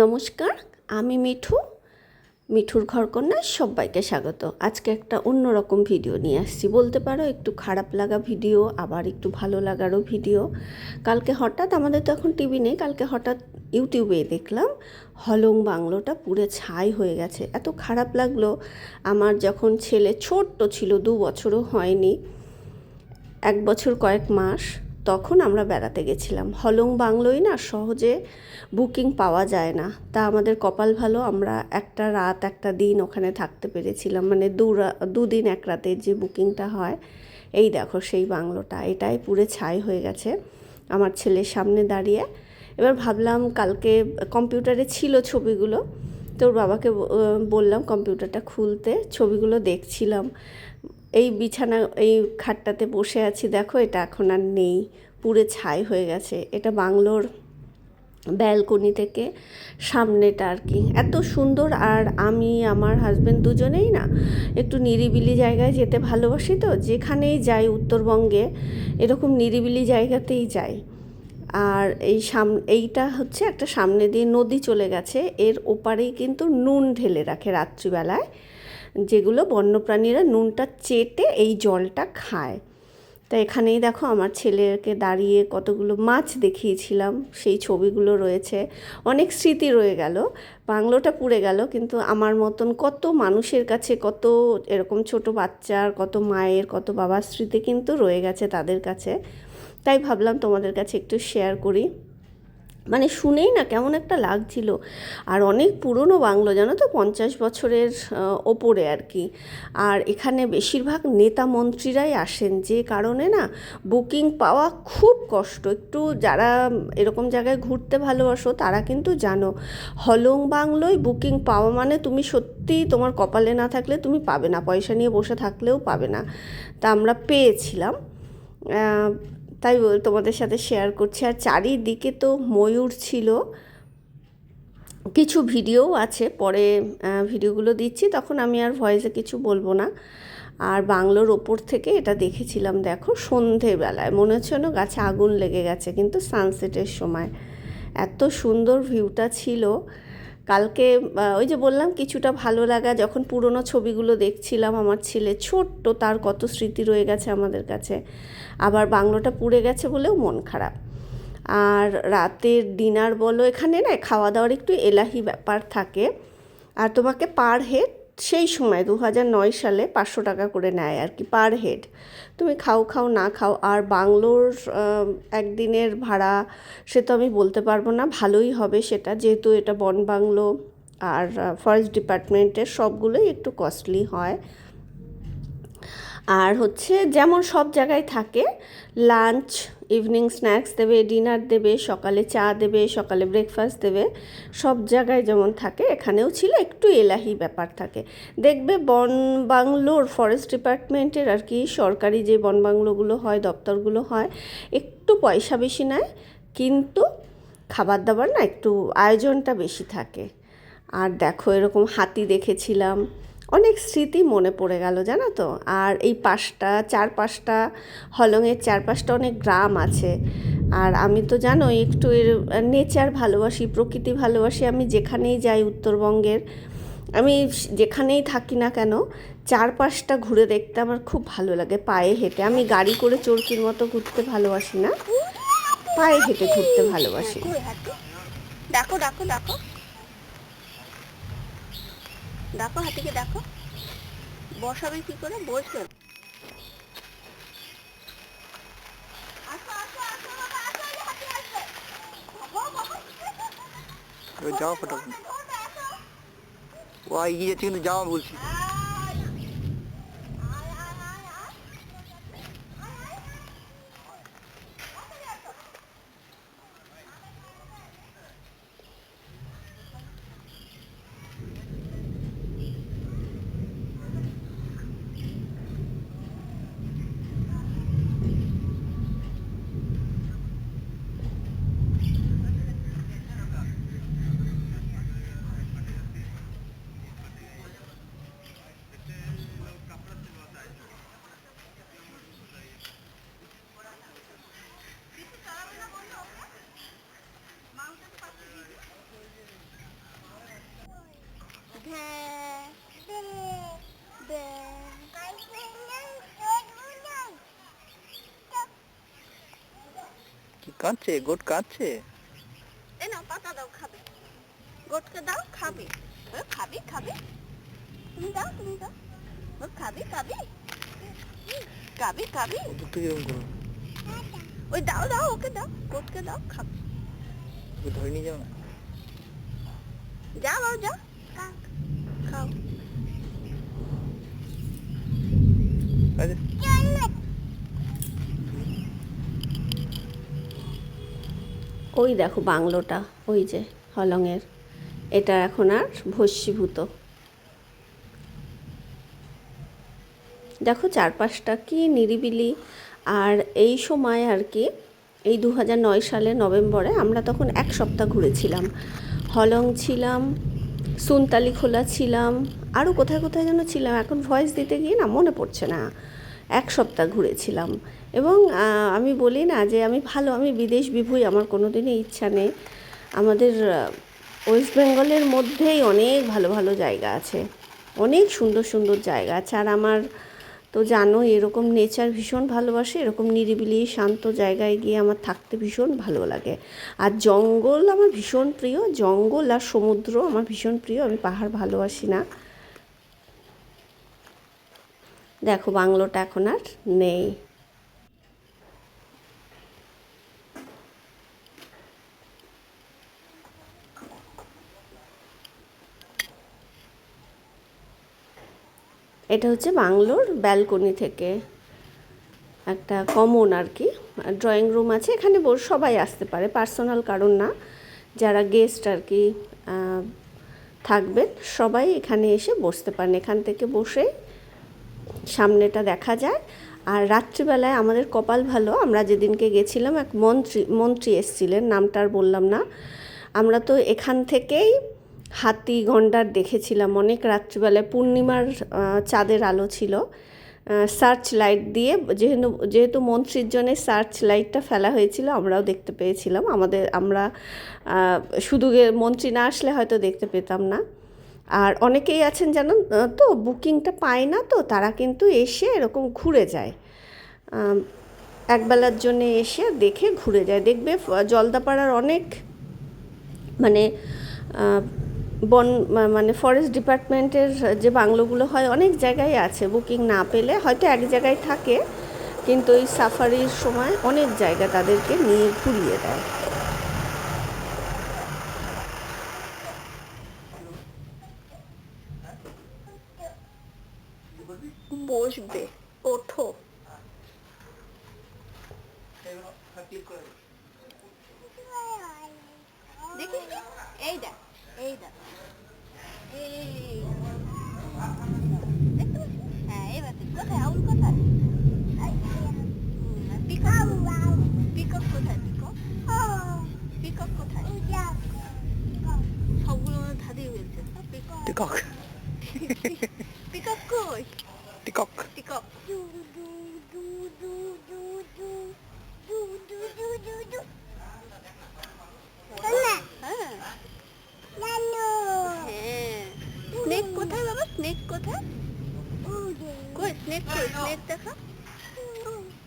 নমস্কার, আমি মিঠু, মিঠুর ঘরকন্যায় সবাইকে স্বাগত। আজকে একটা অন্যরকম ভিডিও নিয়ে আসছি। বলতে পারো, একটু খারাপ লাগা ভিডিও, আবার একটু ভালো লাগারও ভিডিও। কালকে হঠাৎ আমাদের তো এখন টিভি নেই, কালকে হঠাৎ ইউটিউবে দেখলাম, হলং বাংলোটা পুরে ছাই হয়ে গেছে। এত খারাপ লাগল, আমার যখন ছেলে ছোট্ট ছিল, দু বছরও হয়নি, এক বছর কয়েক মাস তখন আমরা বেড়াতে গেছিলাম। হলং বাংলোই না সহজে বুকিং পাওয়া যায় না। তা আমাদের কপাল ভালো, আমরা একটা রাত, একটা দিন ওখানে থাকতে পেরেছিলাম। মানে দু দুদিন এক রাতের যে বুকিংটা হয়, এই দেখো সেই বাংলোটা। এটাই পুরে ছাই হয়ে গেছে আমার ছেলের সামনে দাঁড়িয়ে। এবার ভাবলাম কালকে কম্পিউটারে ছিল ছবিগুলো তোর বাবাকে বললাম কম্পিউটারটা খুলতে। ছবিগুলো দেখছিলাম। এই বিছানা, এই খাটটাতে বসে আছি, দেখো এটা এখন আর নেই পুরে ছাই হয়ে গেছে। এটা বাংলোর ব্যালকনি থেকে সামনেটা আর কি। এত সুন্দর, আর আমি, আমার হাজব্যান্ড দুজনেই না, একটু নিরিবিলি জায়গায় যেতে ভালোবাসি তো, যেখানেই যাই উত্তরবঙ্গে, এরকম নিরিবিলি জায়গাতেই যাই। আর এই সাম, এইটা হচ্ছে একটা সামনে দিয়ে নদী চলে গেছে, এর ওপারেই কিন্তু নুন ঢেলে রাখে রাত্রিবেলায়। যেগুলো বন্যপ্রাণীরা নুনটা চেটে এই জলটা খায়। তা এখানেই দেখো আমার ছেলেকে দাঁড়িয়ে কতগুলো মাছ দেখিয়েছিলাম, সেই ছবিগুলো রয়েছে। অনেক স্মৃতি রয়ে গেল, বাংলোটা পুড়ে গেল, কিন্তু আমার মতন কত মানুষের কাছে, কত এরকম ছোট বাচ্চার, কত মায়ের, কত বাবার স্মৃতি কিন্তু রয়ে গেছে তাদের কাছে। তাই ভাবলাম তোমাদের কাছে একটু শেয়ার করি। মানে শুনেই না কেমন একটা লাগছিল। আর অনেক পুরনো বাংলো, জানো তো? পঞ্চাশ বছরের ওপরে আর কি। আর এখানে বেশিরভাগ নেতা মন্ত্রীরাই আসেন। যে কারণে না বুকিং পাওয়া খুব কষ্ট। একটু যারা এরকম জায়গায় ঘুরতে ভালোবাসো, তারা কিন্তু জানো। হলং বাংলোয় বুকিং পাওয়া মানে তুমি সত্যি তোমার কপালে না থাকলে তুমি পাবে না। পয়সা নিয়ে বসে থাকলেও পাবে না। তা আমরা পেয়েছিলাম। তাই তোমাদের সাথে শেয়ার করছি। আর চারিদিকে তো ময়ূর ছিল। কিছু ভিডিও আছে, পরে ভিডিওগুলো দিচ্ছি। তখন আমি আর ভয়েসে কিছু বলব না। আর বাংলোর ওপর থেকে এটা দেখেছিলাম, দেখো, সন্ধেবেলায়। মনে হচ্ছে যেন গাছে আগুন লেগে গেছে, কিন্তু সানসেটের সময়। এত সুন্দর ভিউটা ছিল। কালকে ওই যে বললাম কিছুটা ভালো লাগা, যখন পুরনো ছবিগুলো দেখছিলাম আমার ছেলে, ছোট্ট, তার কত স্মৃতি রয়ে গেছে আমাদের কাছে। আবার বাংলোটা পুড়ে গেছে বলেও মন খারাপ। আর রাতের ডিনার বলো, এখানে না খাওয়া দাওয়ার একটু এলাহি ব্যাপার থাকে। আর তোমাকে পার হেড সেই সময় দু নয় সালে পাঁচশো টাকা করে নেয় আর কি পার হেড তুমি খাও খাও, না খাও, আর বাংলোর একদিনের ভাড়া সে তো আমি বলতে পারব না, ভালোই হবে সেটা। যেহেতু এটা বন বাংলো আর ফরেস্ট ডিপার্টমেন্টের সবগুলোই একটু কস্টলি হয়। আর হচ্ছে যেমন সব জায়গায় থাকে লাঞ্চ ইভিনিং স্ন্যাক্স দেবে ডিনার দেবে, সকালে চা দেবে, সকালে ব্রেকফাস্ট দেবে, সব জায়গায় যেমন থাকে, এখানেও ছিল একটু এলাহি ব্যাপার থাকে। দেখবে বন বাংলোর ফরেস্ট ডিপার্টমেন্টের আর কি সরকারি যে বন বাংলোগুলো হয়, দপ্তরগুলো হয়, একটু পয়সা বেশি নেয়, কিন্তু খাবার দাবার না একটু আয়োজনটা বেশি থাকে। আর দেখো এরকম হাতি দেখেছিলাম অনেক স্মৃতি মনে পড়ে গেল, জানো তো? আর এই পাশটা চার পাঁচটা হলংয়ের চার পাঁচটা অনেক গ্রাম আছে। আর আমি তো জানো একটু এর, নেচার ভালোবাসি, প্রকৃতি ভালোবাসি, আমি যেখানেই যাই উত্তরবঙ্গের, আমি যেখানেই থাকি না কেন, চারপাশটা ঘুরে দেখতে আমার খুব ভালো লাগে, পায়ে হেঁটে। আমি গাড়ি করে চরকির মতো ঘুরতে ভালোবাসি না, পায়ে হেঁটে ঘুরতে ভালোবাসি। ডাকো ডাকো ডাকো ডাকো হাতিকে দেখো। বসাবে কি করে? বসবে। যাওয়া ফটো ও এগিয়ে যাচ্ছে কিন্তু যাওয়া বলছি কাঁদছে গোট কাঁদছে। এই নাও পাতা দাও খাবে। গোটকে দাও খাবি। ও খাবি খাবি। তুমি দাও তুমি দাও। ও খাবি খাবি। খাবি খাবি। দুটো কীরকম করো। ওই দাও দাও ওকে দাও। গোটকে দাও খাবে। ওকে ধরে নিয়ে যাও না। যাও বাবা যাও। খাও। আচ্ছা ওই দেখো বাংলোটা, ওই যে হলংয়ের। এটা এখন আর ভস্মীভূত। দেখো চারপাশটা কি নিরিবিলি। আর এই সময় আর কি, এই দু সালে নভেম্বরে আমরা তখন এক সপ্তাহ ঘুরেছিলাম। হলং ছিলাম, সুনতালি খোলা ছিলাম আরও কোথায় কোথায় যেন ছিলাম। এখন ভয়েস দিতে গিয়ে না মনে পড়ছে না। এক সপ্তাহ ঘুরেছিলাম। এবং আমি বলি না যে আমি ভালো, আমি বিদেশ বিভুই, আমার কোনো দিনই ইচ্ছা নেই। আমাদের ওয়েস্ট বেঙ্গলের মধ্যেই অনেক ভালো ভালো জায়গা আছে। অনেক সুন্দর সুন্দর জায়গা আছে। আর আমার তো জানো এরকম নেচার ভীষণ ভালোবাসে, এরকম নিরিবিলি, শান্ত জায়গায় গিয়ে আমার থাকতে ভীষণ ভালো লাগে। আর জঙ্গল আমার ভীষণ প্রিয়, জঙ্গল আর সমুদ্র আমার ভীষণ প্রিয়, আমি পাহাড় ভালোবাসি না। দেখো, বাংলোটা এখন আর নেই। এটা হচ্ছে বাংলোর ব্যালকনি থেকে একটা কমন আর কি, ড্রয়িং রুম আছে। এখানে সবাই আসতে পারে, পার্সোনাল কারণ না। যারা গেস্ট আর কি থাকবেন, সবাই এখানে এসে বসতে পারেন। এখান থেকে বসে সামনেটা দেখা যায়। আর রাত্রিবেলায় আমাদের কপাল ভালো, আমরা যেদিনকে গেছিলাম, এক মন্ত্রী মন্ত্রী এসছিলেন, নামটা আর বললাম না। আমরা তো এখান থেকেই হাতি গন্ডার দেখেছিলাম, অনেক রাত্রিবেলায়। পূর্ণিমার চাঁদের আলো ছিল। সার্চ লাইট দিয়ে, যেহেতু যেহেতু মন্ত্রীর জন্যে সার্চ লাইটটা ফেলা হয়েছিল, আমরাও দেখতে পেয়েছিলাম। আমাদের, আমরা শুধু মন্ত্রী না আসলে হয়তো দেখতে পেতাম না। আর অনেকেই আছেন জানেন তো বুকিংটা পায় না তো, তারা কিন্তু এসে এরকম ঘুরে যায়। একবেলার জন্য এসে দেখে ঘুরে যায়। দেখবে জলদাপাড়ার অনেক মানে বন মানে ফরেস্ট ডিপার্টমেন্টের যে বাংলোগুলো হয় অনেক জায়গায় আছে। বুকিং না পেলে হয়তো এক জায়গায় থাকে, কিন্তু ওই সাফারির সময় অনেক জায়গা তাদেরকে নিয়ে ঘুরিয়ে দেয়। বসবে, ওঠো। দেখি, এই দেখ। এই দেখ এই দেখতে পাচ্ছিস? হ্যাঁ এবার দেখ। কোথায় আউল কোথায় পিকক পিকক কোথায় পিকক পিকক কোথায় সবগুলো আমার ধাঁধি হয়েছে পিকক টিকক পিকক কই টিকক পিকক হ্যাঁ হ্যাঁ স্নেক কোথায় বাবা স্নেক কোথায়? কই স্নেক কই? স্নেক দেখা?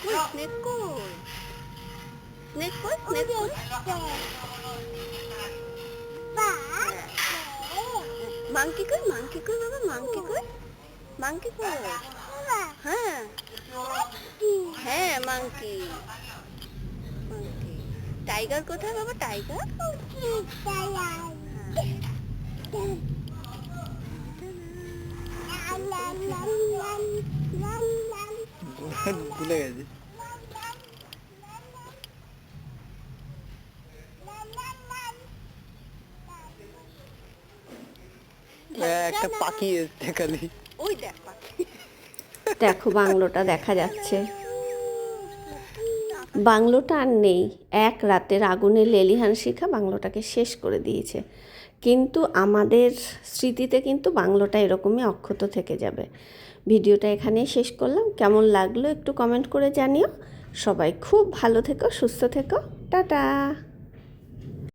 কই স্নেক কই? স্নেক কই স্নেক কই? মাংকি কই মাংকি কই বাবা মাংকি কই? মাংকি কই? হ্যাঁ। হ্যাঁ মাংকি মাংকি টাইগার কোথায় বাবা টাইগার ভুলে গেছি। একটা পাখি এসছে খালি। ওই দেখ পাখি। দেখো বাংলোটা দেখা যাচ্ছে। বাংলোটা আর নেই। এক রাতের আগুনে লেলিহান শিখা বাংলোটাকে শেষ করে দিয়েছে। কিন্তু আমাদের স্মৃতিতে কিন্তু বাংলোটা এরকমই অক্ষত থেকে যাবে। ভিডিওটা এখানেই শেষ করলাম। কেমন লাগল একটু কমেন্ট করে জানিও। সবাই খুব ভালো থেকো, সুস্থ থেকো। টাটা!